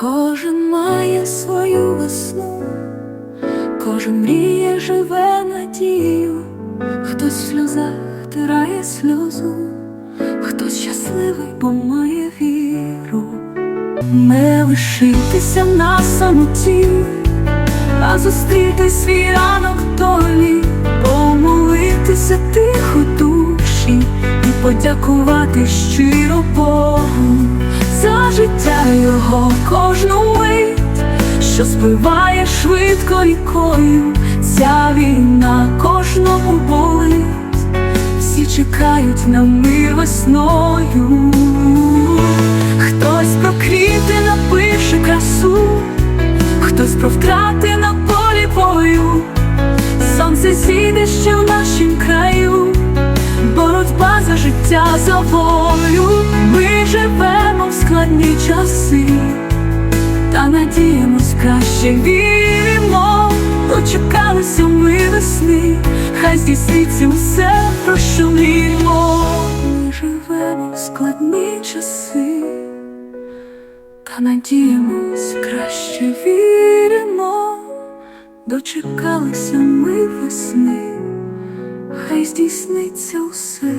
Кожен має свою весну, кожен мріє, живе надію, хтось в сльозах тирає сльозу, хтось щасливий, бо має віру, не лишитися на самоті, а зустріти свій ранок долі, помолитися тихо душі і подякувати щиро Богу що спливає швидко рікою, ця війна кожному болить, всі чекають на мир весною. Хтось про квіти напише красу, хтось про втрати на полі бою, сонце зійде ще в нашім краю. Боротьба за життя за волю. Ми живемо в складні часи, краще віримо. Дочекалися ми весни, хай здійсниться все, про що мріємо. Ми живемо в складні часи, та надіємось краще віримо. Дочекалися ми весни хай здійсниться усе,